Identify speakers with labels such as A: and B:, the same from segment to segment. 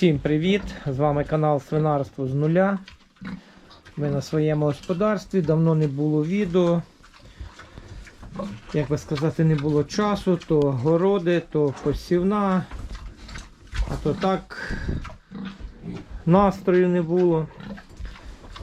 A: Всім привіт! З вами канал Свинарство з нуля. Ми на своєму господарстві. Давно не було відео. Як би сказати, не було часу, то городи, то посівна, а то так настрою не було.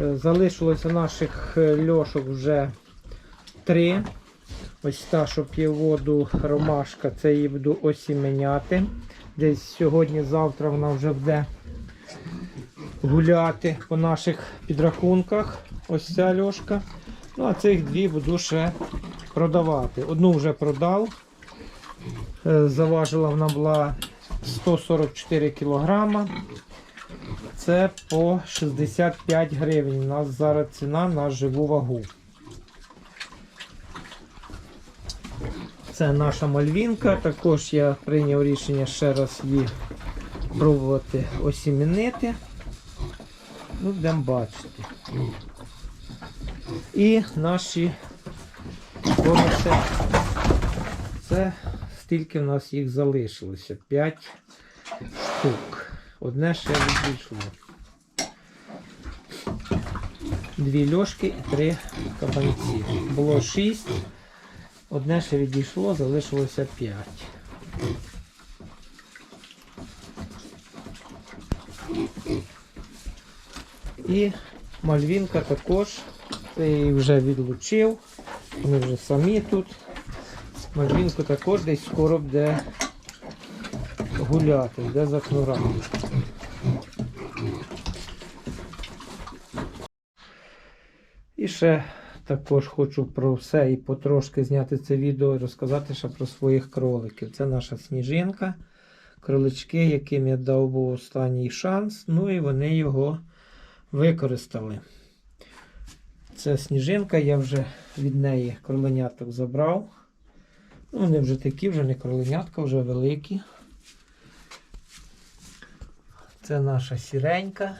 A: Е, Залишилося наших е, льошок вже три. Ось та, що п'є воду ромашка, це її буду осіменяти. Десь сьогодні-завтра вона вже буде гуляти по наших підрахунках. Ось ця льошка. Ну, а цих дві буду ще продавати. Одну вже продав. Е, Заважила вона була 144 кілограма. Це по 65 гривень. У нас зараз ціна на живу вагу. Це наша мальвінка. Також я прийняв рішення ще раз її пробувати осімінити. Ну, будемо бачити. І наші коноси. Це стільки в нас їх залишилося. 5 штук. Одне ще відійшло. Дві льошки і три кабанці. Було 6. Одне ще відійшло, залишилося 5. І мальвінка також. Я її вже відлучив. Вони вже самі тут. Мальвінку також десь скоро буде гуляти, йде за кнурами. І ще також хочу про все і потрошки зняти це відео і розказати ще про своїх кроликів. Це наша сніжинка. Кролички, яким я дав був останній шанс, ну і вони його використали. Це сніжинка, я вже від неї кроленяток забрав. Ну, Вони вже такі, вже не кроленятка, вже великі. Це наша сіренька.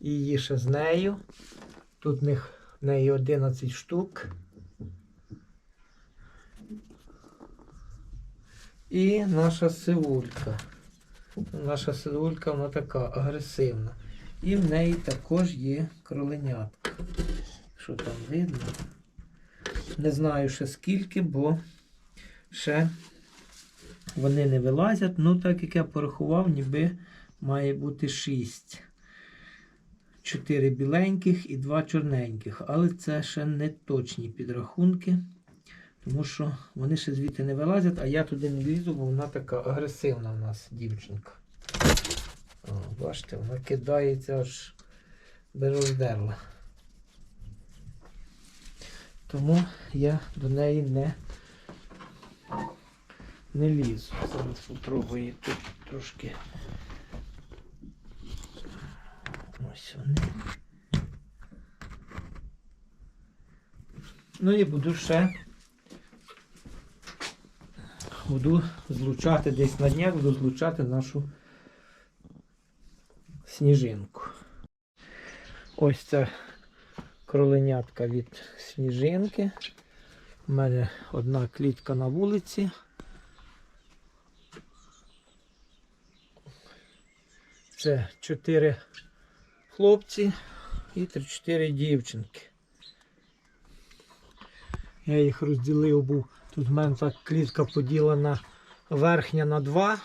A: Її ще з нею. Тут в них в неї 11 штук. І наша сивулька. Наша сивулька вона така агресивна. І в неї також є кроленятка. Що там видно? Не знаю ще скільки, бо ще вони не вилазять. Ну, так як я порахував, ніби має бути 6. Чотири біленьких і два чорненьких. Але це ще не точні підрахунки, тому що вони ще звідти не вилазять, а я туди не лізу, бо вона така агресивна у нас дівчинка. О, бачите, вона кидається аж без роздерла. Тому я до неї не, не лізу. Зараз спробую тут трошки. Ось вони. Ну і буду ще буду злучати десь на днях, буду злучати нашу сніжинку. Ось ця кроленятка від сніжинки. У мене одна клітка на вулиці. Це чотири хлопці і 3-4 дівчинки. Я їх розділив, був тут в мене так клітка поділена верхня на два,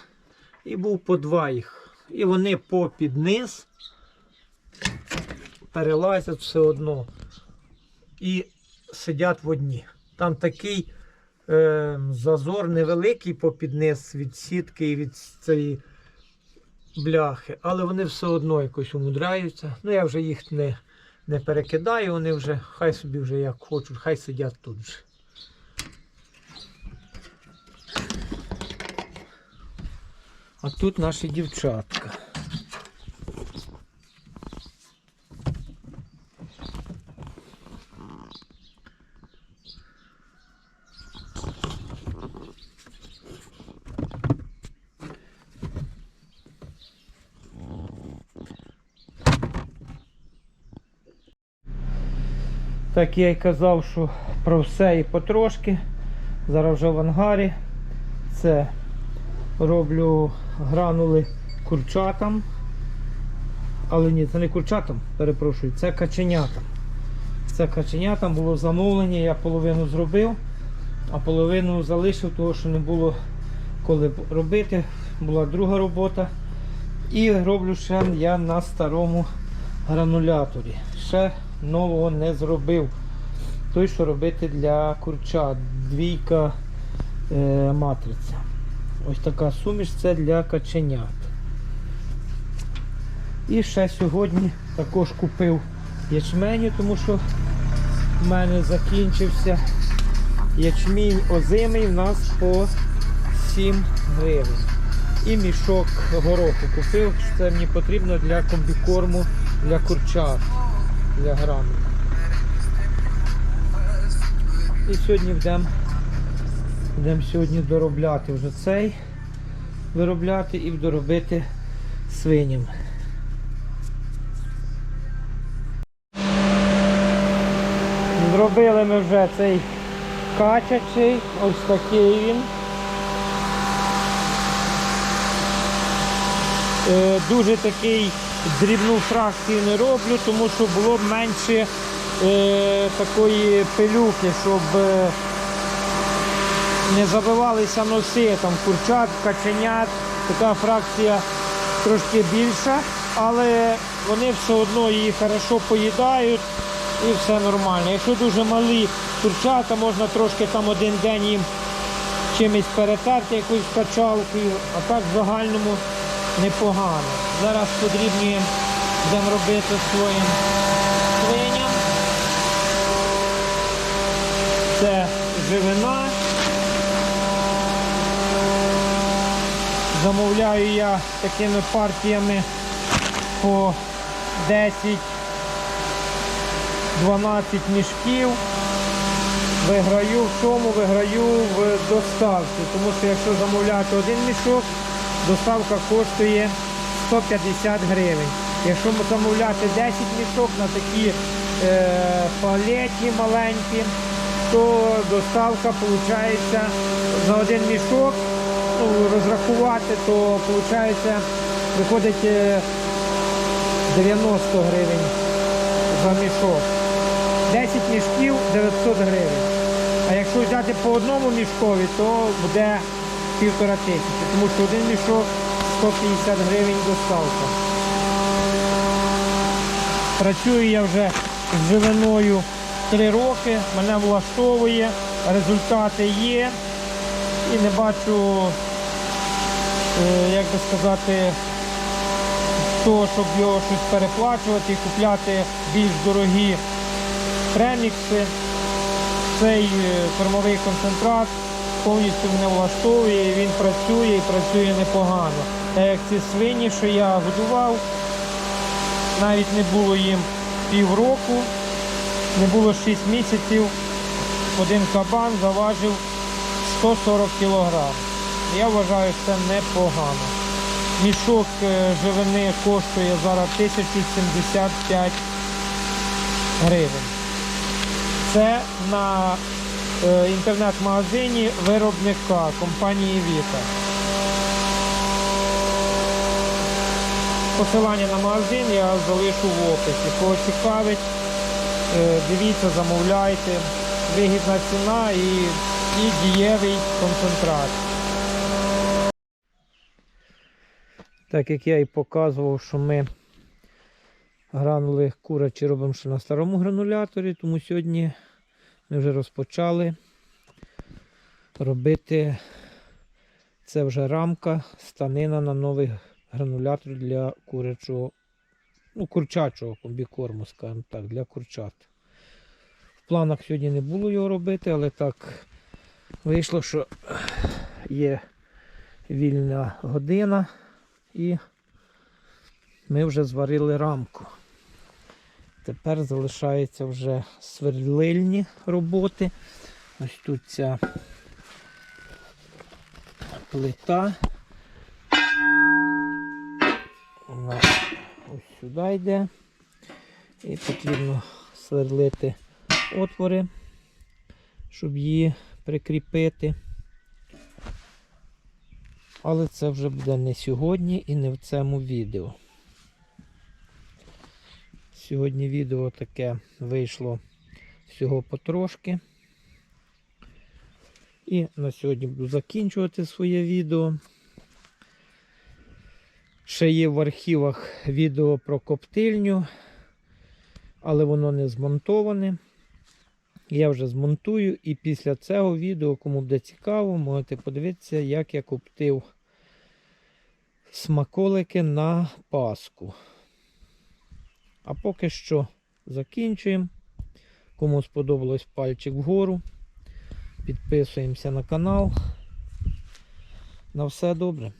A: і був по два їх. І вони попід низ перелазять все одно і сидять в одні. Там такий е, зазор невеликий попід низ від сітки і від цієї бляхи, але вони все одно якось умудряються. Ну я вже їх не, не перекидаю, вони вже хай собі вже як хочуть, хай сидять тут же. А тут наші дівчатка. Так я й казав, що про все і потрошки. Зараз вже в ангарі. Це роблю гранули курчатам. Але ні, це не курчатам, перепрошую, це каченятам. Це каченятам було замовлення, я половину зробив, а половину залишив, того що не було коли робити. Була друга робота. І роблю ще я на старому грануляторі. Ще нового не зробив. Той, що робити для курчат. Двійка е, матриця. Ось така суміш це для каченят. І ще сьогодні також купив ячменю, тому що в мене закінчився ячмінь озимий в нас по 7 гривень. І мішок гороху купив, це мені потрібно для комбікорму для курчат, для грану. І сьогодні будемо будемо сьогодні доробляти вже цей, виробляти і доробити свиням. Зробили ми вже цей качачий, ось такий він. Е, Дуже такий дрібну фракцію не роблю, тому що було б менше е, такої пилюки, щоб е, не забивалися носи, там курчат, каченят, така фракція трошки більша, але вони все одно її хорошо поїдають і все нормально. Якщо дуже малі курчата, можна трошки там один день їм чимось перетерти якоюсь качалкою, а так в загальному непогано. Зараз подрібнюємо, будемо робити своїм свиням. Це живина. Замовляю я такими партіями по 10 12 мішків. Виграю в чому? Виграю в доставці. Тому що якщо замовляти один мішок, доставка коштує 150 гривень. Якщо ми замовляти 10 мішок на такі е, палетні маленькі, то доставка виходить за один мішок ну, розрахувати, то виходить, виходить е, 90 гривень за мішок. 10 мішків 900 гривень. А якщо взяти по одному мішкові, то буде півтора тисячі, тому що один мішок 150 гривень доставка. Працюю я вже з живиною 3 роки, мене влаштовує, результати є і не бачу, е, як би сказати, того, щоб його щось переплачувати і купляти більш дорогі премікси. Цей е, кормовий концентрат повністю мене влаштовує, він працює і працює непогано. Так як ці свині, що я годував, навіть не було їм півроку, не було 6 місяців, один кабан заважив 140 кг. Я вважаю, що це непогано. Мішок е, живини коштує зараз 1075 гривень. Це на інтернет-магазині виробника компанії Віта. Посилання на магазин я залишу в описі. Кого цікавить, е, дивіться, замовляйте. Вигідна ціна і, і дієвий концентрат. Так як я і показував, що ми гранули курячі робимо ще на старому грануляторі, тому сьогодні ми вже розпочали робити це вже рамка, станина на новий гранулятор для курячого, ну, курчачого комбікорму, скажімо так, для курчат. В планах сьогодні не було його робити, але так вийшло, що є вільна година і ми вже зварили рамку. Тепер залишаються вже сверлильні роботи. Ось тут ця плита. Вона ось сюди йде. І потрібно сверлити отвори, щоб її прикріпити. Але це вже буде не сьогодні і не в цьому відео. Сьогодні відео таке вийшло всього потрошки. І на сьогодні буду закінчувати своє відео. Ще є в архівах відео про коптильню, але воно не змонтоване. Я вже змонтую і після цього відео, кому буде цікаво, можете подивитися, як я коптив смаколики на Пасху. А поки що закінчуємо. Кому сподобалось пальчик вгору. Підписуємося на канал. На все добре.